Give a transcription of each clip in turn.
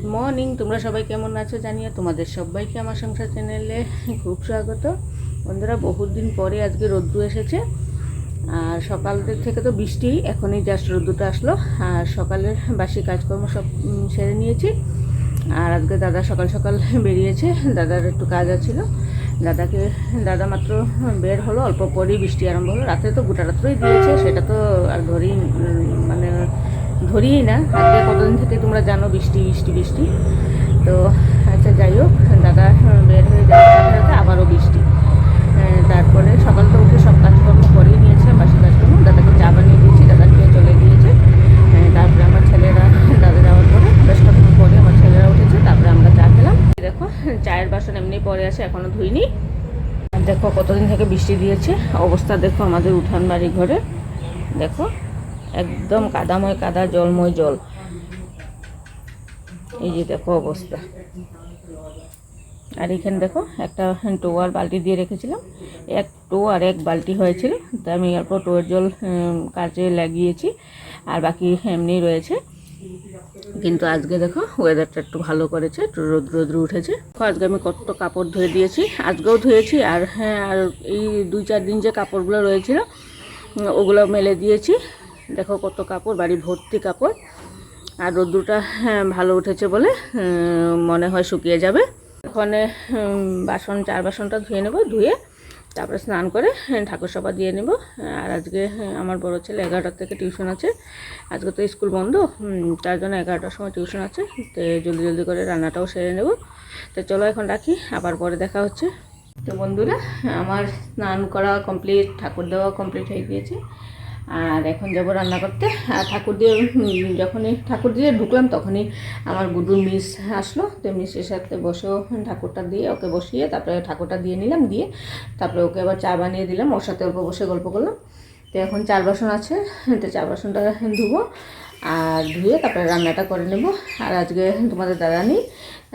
Good morning, তোমরা সবাই কেমন আছো জানিয়ে তোমাদের সবাইকে আমার সংসার চ্যানেলে খুব স্বাগত। বন্ধুরা বহুত দিন পরে আজকে রোদ্দু এসেছে। আর সকাল থেকে তো বৃষ্টি, এখনই জাস্ট রোদ্দুটা আসলো। আর সকালের বাসি কাজকর্ম সব সেরে নিয়েছি। আর আজকে দাদা সকাল সকাল বেরিয়েছে। দাদার একটু কাজ আছিল। দাদাকে, দাদা মাত্র বের হলো, অল্প পরেই বৃষ্টি আরম্ভ হলো। রাতে তো গোটা রাত্রেই দিয়েছে, সেটা তো আর ধরেই মানে ধরিই না, আজকে কতদিন থেকে তোমরা জানো বৃষ্টি বৃষ্টি বৃষ্টি। তো আচ্ছা যাই হোক, দাদা বের হয়ে যাওয়ার আবারও বৃষ্টি। তারপরে সকাল তো উঠে সব কাজকর্ম করেই নিয়েছে বাসি কাজকর্ম। দাদাকে চা বানিয়ে দিয়েছি, দাদা খেয়ে চলে গিয়েছে। তারপরে আমার ছেলেরা, দাদা যাওয়ার পরে, বেশ কতক্ষণ পরে আমার ছেলেরা উঠেছে, তারপরে আমরা চা খেলাম। দেখো, চায়ের বাসন এমনি পরে আছে, এখনও ধুইনি। দেখো কতদিন থেকে বৃষ্টি দিয়েছে, অবস্থা দেখো আমাদের উঠান বাড়ি ঘরে। দেখো একদম কাদাময় কাদা, জলময় জল। এই যে দেখো অবস্থা। আর এখানে দেখো একটা টোয়ার বালতি দিয়ে রেখেছিলাম। এক টো আর এক বালতি হয়েছিল। তা আমি অল্প টোয়ের জল কাজে লাগিয়েছি। আর বাকি এমনি রয়েছে। কিন্তু আজকে দেখো ওয়েদারটা একটু ভালো করেছে, একটু রোদ্র রোদ্র উঠেছে। আজকে আমি কত কাপড় ধুয়ে দিয়েছি, আজকেও ধুয়েছি। আর হ্যাঁ আর এই দুই, চার দিন যে কাপড়গুলো রয়েছিল ওগুলো মেলে দিয়েছি। দেখো কত কাপড় বাড়ি ভর্তি কাপড়। আর রোদ্দুরটা হ্যাঁ, ভালো উঠেছে বলে মনে হয় শুকিয়ে যাবে। ওখানে বাসন চার বাসনটা ধুয়ে নেব ধুয়ে তারপরে স্নান করে হ্যাঁ, ঠাকুর সভা দিয়ে নেব। আর আজকে হ্যাঁ, আমার বড় ছেলে এগারোটার থেকে টিউশন আছে। আজকে তো স্কুল বন্ধ তার জন্য এগারোটার সময় টিউশন আছে। তো জলদি জলদি করে রান্নাটাও সেরে নেব। তো চলো এখন রাখি আবার পরে দেখা হচ্ছে। তো বন্ধুরা আমার স্নান করা কমপ্লিট ঠাকুর দেওয়া কমপ্লিট হয়ে গিয়েছে। আর এখন যাব রান্না করতে। আর ঠাকুর দিয়ে যখনই ঠাকুর দিয়ে ঢুকলাম তখনই আমার গুডুর মিস আসলো। তো মিসের সাথে বসেও ঠাকুরটা দিয়ে ওকে বসিয়ে তারপরে ঠাকুরটা দিয়ে নিলাম, দিয়ে তারপরে ওকে আবার চা বানিয়ে দিলাম। ওর সাথে অল্প বসে গল্প করলাম। তো এখন চার বাসন আছে, তো চার বাসনটা ধুবো আর ধুয়ে তারপরে রান্নাটা করে নেব। আর আজকে তোমাদের দাদা নেই,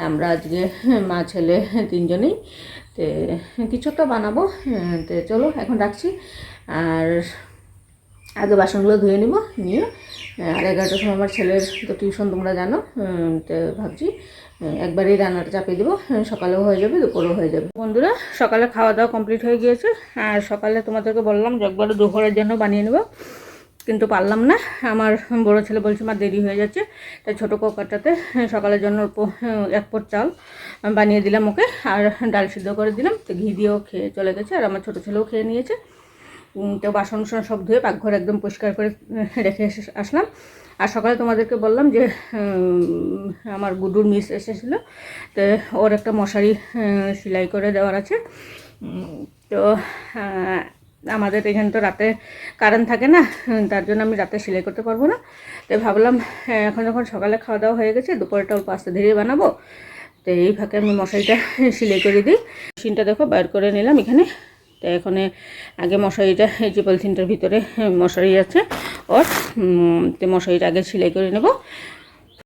আমরা আজকে মা, ছেলে তিনজনেই, তো কিছু তো বানাবো। তো চলো, এখন রাখছি। আর আগে বাসনগুলো ধুয়ে নিব, নিয়ে আর এগারোটার সময় আমার ছেলের তো টিউশন, তোমরা জানো তো ভাবছি একবারেই রান্নাটা চাপিয়ে দেবো সকালেও হয়ে যাবে, দুপুরেও হয়ে যাবে। বন্ধুরা, সকালে খাওয়া দাওয়া কমপ্লিট হয়ে গিয়েছে, আর সকালে তোমাদেরকে বললাম যে একবারে দুপুরের জন্য বানিয়ে নেব, কিন্তু পারলাম না, আমার বড় ছেলে বলছে আমার দেরি হয়ে যাচ্ছে। তাই ছোটো কোকারটাতে সকালের জন্য এক পট চাল বানিয়ে দিলাম ওকে, আর ডাল সিদ্ধ করে দিলাম, তো ঘি দিয়েও খেয়ে চলে গেছে, আর আমার ছোটো ছেলেও খেয়ে নিয়েছে। তো বাসন টাসন সব ধুয়ে পাকঘর একদম পরিষ্কার করে রেখে এসে আসলাম। আর সকালে তোমাদেরকে বললাম যে আমার গুডুর মিস এসেছিল তো ওর একটা মশারি সেলাই করে দেওয়ার আছে। তো আমাদের এখানে তো রাতে কারেন্ট থাকে না তার জন্য আমি রাতে সেলাই করতে পারব না। তো ভাবলাম হ্যাঁ, এখন যখন সকালে খাওয়া দাওয়া হয়ে গেছে দুপুরটা অল্প আস্তে ধীরে বানাবো। তো এই ফাঁকে আমি মশারিটা সেলাই করে দিই। মেশিনটা দেখো বাইর করে নিলাম এখানে। তো এখানে আগে মশারিটা, এই যে পলিথিনটার ভিতরে মশারি আছে, ওর মশারিটা আগে সেলাই করে নেব।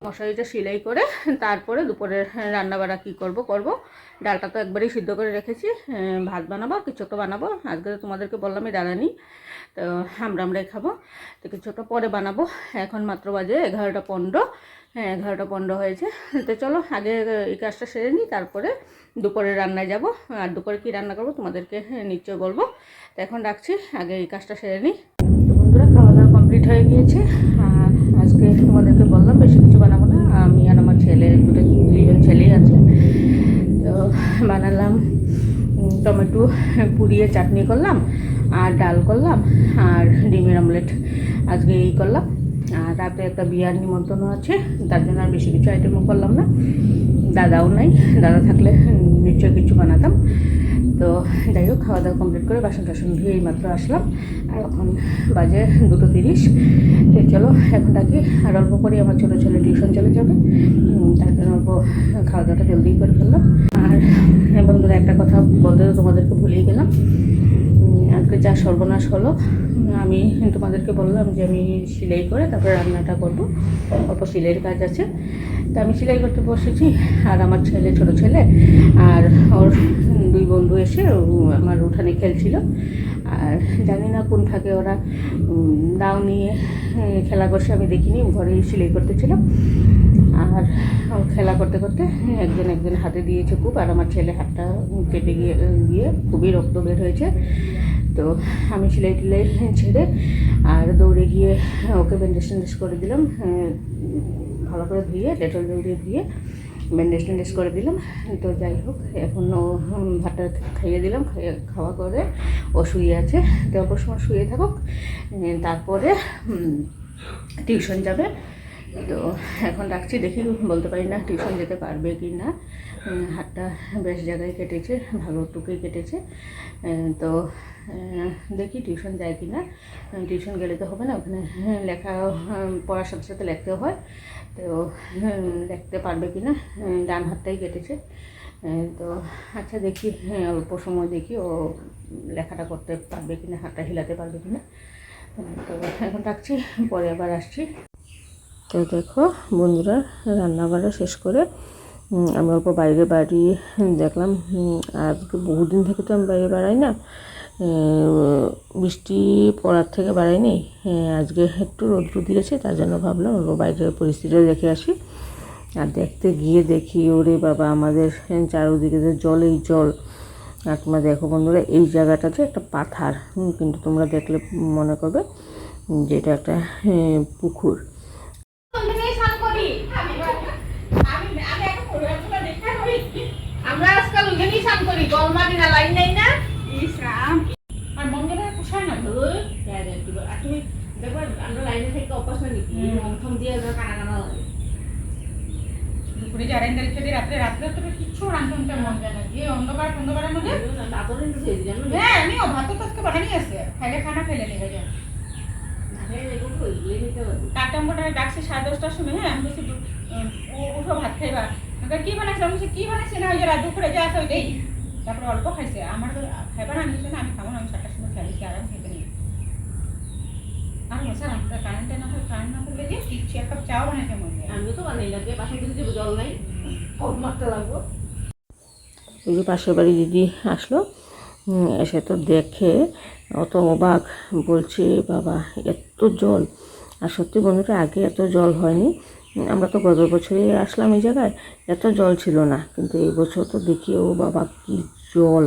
মশারিটা সেলাই করে তারপরে দুপুরের রান্না বান্না কী করব, করব। ডালটা তো একবারেই সিদ্ধ করে রেখেছি ভাত বানাবো, কিছু একটা বানাবো। আজকে তোমাদেরকে বললাম এই দাঁড়ানি তো আমরা আমরাই খাব। তো কিছু একটা পরে বানাবো। এখন মাত্র বাজে এগারোটা পনেরো। হ্যাঁ এগারোটা পনেরো হয়েছে। তো চলো, আগে এই কাজটা সেরে নিই, তারপরে দুপুরে রান্নায় যাব। আর দুপুরে কী রান্না করব তোমাদেরকে নিশ্চয় বলব। তো এখন রাখছি, আগে এই কাজটা সেরে নিই। বন্ধুরা খাওয়া দাওয়া কমপ্লিট হয়ে গিয়েছে। আর আজকে তোমাদেরকে বললাম, বেশি কিছু বানাবো না। আমি আর আমার ছেলে, দুটো, দুইজন ছেলেই আছে। তো বানালাম টমেটো পুড়িয়ে চাটনি করলাম, আর ডাল করলাম, আর ডিমের অমলেট আজকে এই করলাম। আর রাতে একটা বিয়ার নিমন্ত্রণ আছে, তার জন্য আর বেশি কিছু আইটেমও করলাম না। দাদাও নাই, দাদা থাকলে নিশ্চয়ই কিছু বানাতাম। তো যাই হোক, খাওয়া দাওয়া কমপ্লিট করে বাসন টাসন ধুয়ে এই মাত্র আসলাম। আর এখন বাজে দুটো তিরিশ। তো চলো, এখন ডাকি আর অল্প করে আমার ছোটো ছেলে টিউশন চলে যাবে। তার জন্য অল্প খাওয়া দাওয়াটা জলদিই করে ফেললাম। আর হ্যাঁ বন্ধুরা, একটা কথা বলতে তোমাদেরকে ভুলেই গেলাম। আজকে যা সর্বনাশ হলো আমি তোমাদেরকে বললাম যে আমি সেলাই করে তারপরে রান্নাটা করব। অল্প সেলাইয়ের কাজ আছে। তা আমি সেলাই করতে বসেছি, আর আমার ছেলে, ছোট ছেলে, আর ওর দুই বন্ধু এসে আমার উঠানে খেলছিল। আর জানি না কোন ফাঁকে ওরা দাও নিয়ে খেলা করছে আমি দেখিনি ঘরেই সেলাই করতেছিলাম আর আর খেলা করতে করতে একজন একজন হাতে দিয়েছে খুব আর আমার ছেলে হাতটা কেটে গিয়ে গিয়ে খুবই রক্ত বের হয়েছে। তো আমি সেলাই টেলাই ছেড়ে আর দৌড়ে গিয়ে ওকে ব্যান্ডেজ ট্যান্ডেজ করে দিলাম ভালো করে ধুয়ে, ডেটল দিয়ে ধুয়ে ব্যান্ডেজ ট্যান্ডেজ করে দিলাম। তো যাই হোক, এখন ও ভাতটা খাইয়ে দিলাম খাওয়া করে ও শুয়ে আছে। তো অল্প সময় শুয়ে থাকুক তারপরে টিউশন যাবে। তো এখন রাখছি, দেখি বলতে পারি না টিউশন যেতে পারবে কি না। হাতটা বেশ জায়গায় কেটেছে, ভালো টুকে কেটেছে। তো দেখি টিউশন যায় কি না টিউশন গেলে তো হবে না ওখানে লেখা পড়ার সাথে সাথে লিখতেও হয়। তো লিখতে পারবে কি না ডান হাতটাই কেটেছে। তো আচ্ছা দেখি অল্প সময় দেখি ও লেখাটা করতে পারবে কি না হাতটা হিলাতে পারবে কি না তো এখন রাখছি পরে আবার আসছি। তো দেখো বন্ধুরা রান্না বান্না শেষ করে উম, আমি অল্প বাইরে বাড়ি দেখলাম। আজকে বহুদিন থেকে তো আমি বাইরে বেড়াই না। বৃষ্টি পড়ার থেকে বাড়াইনি হ্যাঁ, আজকে একটু রৌদ্র দিয়েছে তার জন্য ভাবলাম বাইরের পরিস্থিতিও দেখে আসি। আর দেখতে গিয়ে দেখি ওরে বাবা আমাদের চারোদিকে যে জলেই জল। আর তোমরা দেখো বন্ধুরা এই জায়গাটাতে একটা পাথার কিন্তু তোমরা দেখলে মনে করবে যে এটা একটা হ্যাঁ, পুকুর। আমরা আজকাল ওইখানেই স্নান করি গলমারি না লাইন নেই না ইস রাম আর মন্দিরে পোষায় না তো ওই। আর তুমি দেখো আমরা লাইনে থেকে অভ্যাস হয় নাকি থম দিয়ে কানা কানা লাগে দুপুরে আড়াই তারিখে দিয়ে রাত্রে রাত্রে তো কিচ্ছু রান্ধতে মন যায় না যে অন্ধকার অন্ধকারের মধ্যে তারপরে কিন্তু সেই জানো হ্যাঁ আমিও ভাত তো আজকে বানানি আছে খাইলে খানা খাইলে নিয়ে যায় কাটাম্বটা ডাকছে সাড়ে দশটার সময় হ্যাঁ আমি বলছি উঠো ভাত খাইবা কি বানাইছে আমি কি বানাইছে না ওই যে দুপুরে যা আছে ওইটাই তারপরে অল্প খাইছে আমার আনি না আমি খাব না আমি সাতটার সময় খাইছি আরাম খেতে ওই যে পাশের বাড়ি দিদি আসলো এসে তো দেখে অত অবাক বলছে বাবা এত জল। আর সত্যি বন্ধুটা আগে এত জল হয়নি। আমরা তো গত বছরে আসলাম এই জায়গায় এত জল ছিল না। কিন্তু এই বছর তো দেখি ও বাবা কি জল।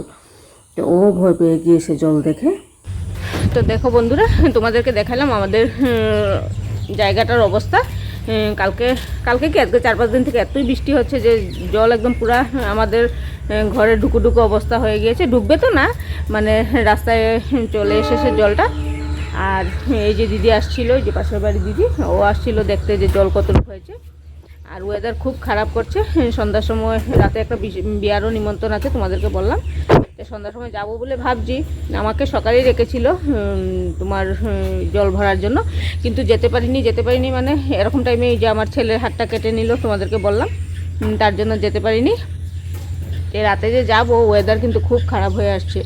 তো ও ভয় পেয়ে গিয়েছে জল দেখে। তো দেখো বন্ধুরা, তোমাদেরকে দেখালাম আমাদের জায়গাটার অবস্থা। কালকে কালকে কি আজকে চার পাঁচ দিন থেকে এতই বৃষ্টি হচ্ছে যে জল একদম পুরা আমাদের ঘরে ঢুকু ঢুকু অবস্থা হয়ে গিয়েছে। ঢুকবে তো না মানে রাস্তায় চলে এসেছে জলটা। আর এই যে দিদি আসছিল যে পাশের বাড়ির দিদি, ও আসছিল দেখতে যে জল কতটুকু হয়েছে। আর ওয়েদার খুব খারাপ করছে। সন্ধ্যার সময়, রাতে একটা বিয়ারও নিমন্ত্রণ আছে তোমাদেরকে বললাম। তো সন্ধ্যার সময় যাব বলে ভাবছি। আমাকে সকালেই রেখেছিল তোমার জল ভরার জন্য। কিন্তু যেতে পারিনি যেতে পারিনি মানে এরকম টাইমে যে আমার ছেলের হাতটা কেটে নিল তোমাদেরকে বললাম। তার জন্য যেতে পারিনি। এ রাতে যে যাব ওয়েদার কিন্তু খুব খারাপ হয়ে আসছে।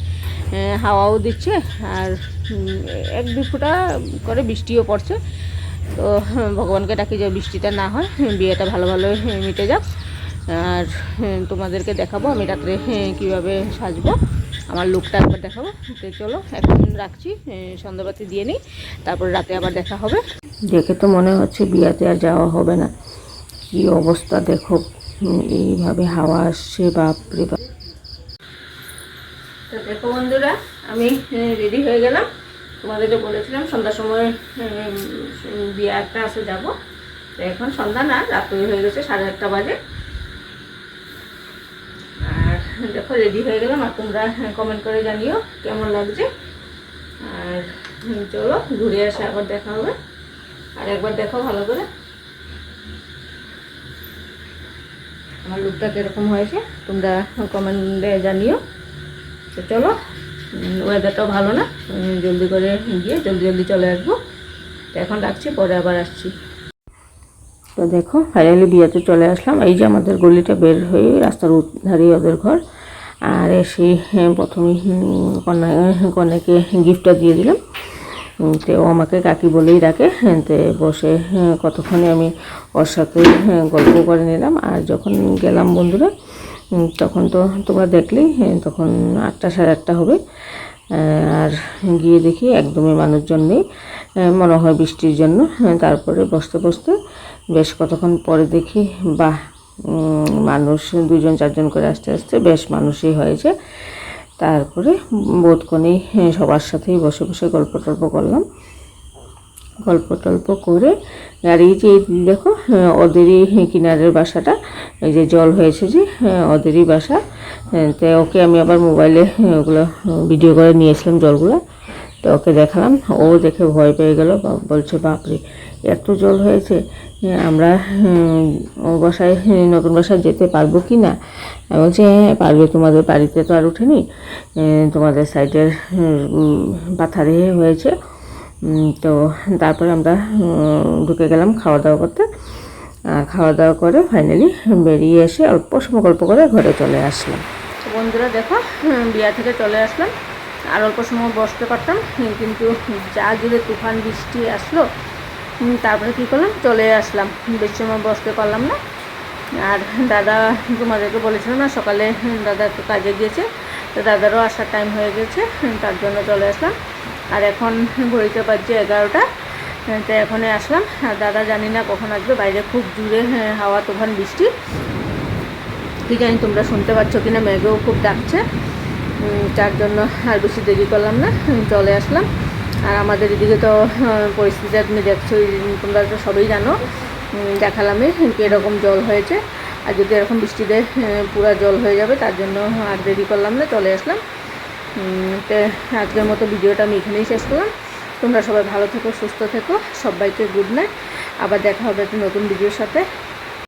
হাওয়াও দিচ্ছে আর এক দু ফুটা করে বৃষ্টিও পড়ছে। তো ভগবানকে ডাকি যে বৃষ্টিটা না হয়, বিয়েটা ভালো ভালো মিটে যাক। আর তোমাদেরকে দেখাবো আমি রাত্রে কীভাবে সাজবো। আমার লুকটা একবার দেখাবো। তো চলো, এখন রাখছি সন্ধ্যাবাতি দিয়ে নিই, তারপর রাতে আবার দেখা হবে। দেখে তো মনে হচ্ছে বিয়াতে আর যাওয়া হবে না। কি অবস্থা দেখো, এইভাবে হাওয়া আসছে, বাপরে বাপ। দেখো বন্ধুরা, আমি রেডি হয়ে গেলাম। তোমাদেরকে বলেছিলাম, সন্ধ্যার সময় বিয়ে একটা আসে যাব। তো এখন সন্ধ্যা না রাত হয়ে গেছে, সাড়ে আটটা বাজে। আর দেখো রেডি হয়ে গেলাম, আর তোমরা কমেন্ট করে জানিও কেমন লাগছে। আর চলো, ঘুরে আসে আবার দেখা হবে। আর একবার দেখো ভালো করে। আমার লুকটা কীরকম হয়েছে, তোমরা কমেন্টে জানিও। তো চলো। ওয়েদারটাও ভালো না। জলদি করে গিয়ে জলদি জলদি চলে আসব। এখন রাখছি পরে আবার আসছি। তো দেখো ফাইনালি বিয়েতে চলে আসলাম। এই যে আমাদের গলিটা বের হয়ে রাস্তার ধারেই ওদের ঘর। আর এসে হ্যাঁ, প্রথমেই হুম, কন্যা কন্যাকে গিফটটা দিয়ে দিলাম। তো ও আমাকে কাকি বলেই ডাকে। হ্যাঁ, তো বসে হ্যাঁ, কতক্ষণে আমি ওর সাথে গল্প করে নিলাম। আর যখন গেলাম বন্ধুরা তখন তো তোমরা দেখলেই হ্যাঁ, তখন আটটা সাড়ে আটটা হবে। আর গিয়ে দেখি একদমই মানুষজন নেই মনে হয় বৃষ্টির জন্য। হ্যাঁ, তারপরে বসতে বসতে বেশ কতক্ষণ পরে দেখি বাহ মানুষ দুজন চারজন করে আস্তে আস্তে বেশ মানুষই হয়েছে। তারপরে বোধকনেই সবার সাথেই বসে বসে গল্প টল্প করলাম। গল্প টল্প করে আর এই যে দেখো হ্যাঁ, ওদেরই কিনারের বাসাটা। এই যে জল হয়েছে যে হ্যাঁ, ওদেরই বাসা। হ্যাঁ, তো ওকে আমি আবার মোবাইলে হ্যাঁ, ওগুলো ভিডিও করে নিয়েছিলাম জলগুলো। তো ওকে দেখালাম ও দেখে ভয় পেয়ে গেল বলছে বাপরে এত জল হয়েছে হ্যাঁ, আমরা ও বাসায় হ্যাঁ, নতুন বাসায় যেতে পারব কি না? আমি বলছি হ্যাঁ পারবে তোমাদের বাড়িতে তো আর উঠেনি। হ্যাঁ, তোমাদের সাইডের পাথারে হয়েছে। তো তারপরে আমরা ঢুকে গেলাম খাওয়া দাওয়া করতে। আর খাওয়া দাওয়া করে ফাইনালি বেরিয়ে এসে অল্প সময় গল্প করে ঘরে চলে আসলাম। তো বন্ধুরা দেখো বিয়া থেকে চলে আসলাম। আর অল্প সময় বসতে পারতাম, কিন্তু যা জুড়ে তুফান বৃষ্টি আসলো তারপরে কী করলাম? চলে আসলাম। বেশি সময় বসতে পারলাম না। আর দাদা তোমাদেরকে বলেছিলাম না, সকালে দাদা একটু কাজে গিয়েছে। তো দাদারও আসার টাইম হয়ে গেছে তার জন্য চলে আসলাম। আর এখন ঘড়িতে বাজছে এগারোটা তো এখনই আসলাম। আর দাদা জানি না কখন আসবে, বাইরে খুব জুড়ে হাওয়া তুফান, বৃষ্টি। কি জানি তোমরা শুনতে পাচ্ছ কিনা, মেঘেও খুব ডাকছে। যার জন্য আর বেশি দেরি করলাম না, চলে আসলাম। আর আমাদের এদিকে তো পরিস্থিতি তুমি দেখছ তোমরা তো সবই জানো। দেখালামই কীরকম জল হয়েছে। আর যদি এরকম বৃষ্টিতে পুরা জল হয়ে যাবে, তার জন্য আর দেরি করলাম না, চলে আসলাম। তো আজকের মতো ভিডিওটা আমি এখানেই শেষ করলাম। তোমরা সবাই ভালো থেকো, সুস্থ থেকো, সবাইকে গুড নাইট আবার দেখা হবে একটা নতুন ভিডিওর সাথে।